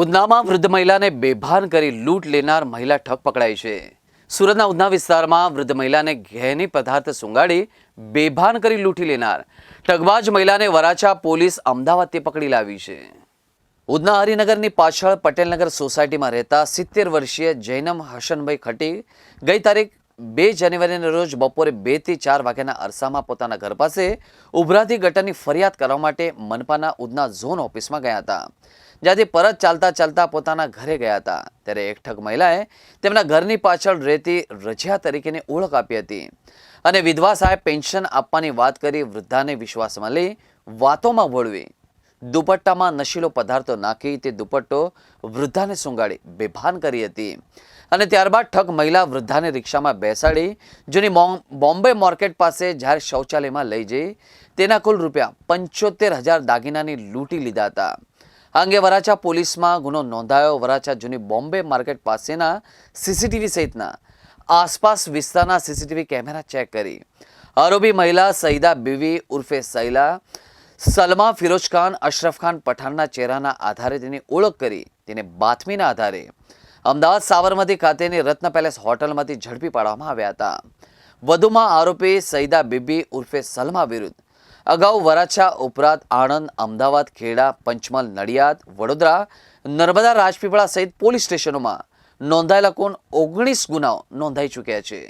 ઉધનામાં વૃદ્ધ મહિલાને બેભાન કરી લૂંટ લેનાર મહિલા ઠગ પકડાઈ છે. સુરતના ઉધના વિસ્તારમાં વૃદ્ધ મહિલાને ઘેની પદાર્થ સુંગાડી બેભાન કરી લૂંટી લેનાર. ઠગબાજ મહિલાને વરાછા પોલીસ અમદાવાદથી પકડી લાવી છે. ઉધના હરિનગરની પાછળ પટેલનગર સોસાયટીમાં રહેતા સિત્તેર વર્ષીય જૈનમ હસનભાઈ ખટી ગઈ તારીખ બે જાન્યુઆરીના રોજ બપોરે બેથી ચાર વાગ્યાના અરસામાં પોતાના ઘર પાસે ઉભરાતી ગટરની ફરિયાદ કરવા માટે મનપાના ઉધના ઝોન ઓફિસમાં ગયા હતા. જ્યાંથી પરત ચાલતા ચાલતા પોતાના ઘરે ગયા હતા. ત્યારે એક મહિલાએ તેમના ઘરની પાછળ રહેતી રજિયા તરીકેની ઓળખ આપી હતી. અને વિધવા સાહેબ પેન્શન આપવાની વાત કરી વૃદ્ધાને વિશ્વાસમાં લઈ વાતોમાં વળવી દુપટ્ટામાં નશીલો પદાર્થો નાખી તે દુપટ્ટો વૃદ્ધાને સુંગાડી બેભાન કરી હતી. અને ત્યારબાદ ઠગ મહિલા વૃદ્ધાને રિક્ષામાં બેસાડી, જૂની બોમ્બે માર્કેટ પાસે જ્યારે શૌચાલયમાં લઈ જઈ તેના કુલ રૂપિયા પંચોતેર હજાર દાગીનાની લૂંટી લીધા હતા. આ અંગે વરાછા પોલીસમાં ગુનો નોંધાયો. વરાછા જૂની બોમ્બે માર્કેટ પાસેના સીસીટીવી સહિતના આસપાસ વિસ્તારના સીસીટીવી કેમેરા ચેક કરી. આરોપી મહિલા સઈદા બીવી ઉર્ફે સૈલા સલમા ફિરોજ ખાન, અશરફ ખાન પઠાણના ચહેરાના આધારે તેની ઓળખ કરી, તેને બાતમીના આધારે અમદાવાદ સાબરમતી ખાતેની રત્ન પેલેસ હોટલમાંથી ઝડપી પાડવામાં આવ્યા હતા. વધુમાં આરોપી સઈદા બીબી ઉર્ફે સલમા વિરુદ્ધ અગાઉ વરાછા ઉપરાંત આણંદ, અમદાવાદ, ખેડા, પંચમહાલ, નડિયાદ, વડોદરા, નર્મદા, રાજપીપળા સહિત પોલીસ સ્ટેશનોમાં નોંધાયેલા કુલ ઓગણીસ ગુનાઓ નોંધાઈ ચૂક્યા છે.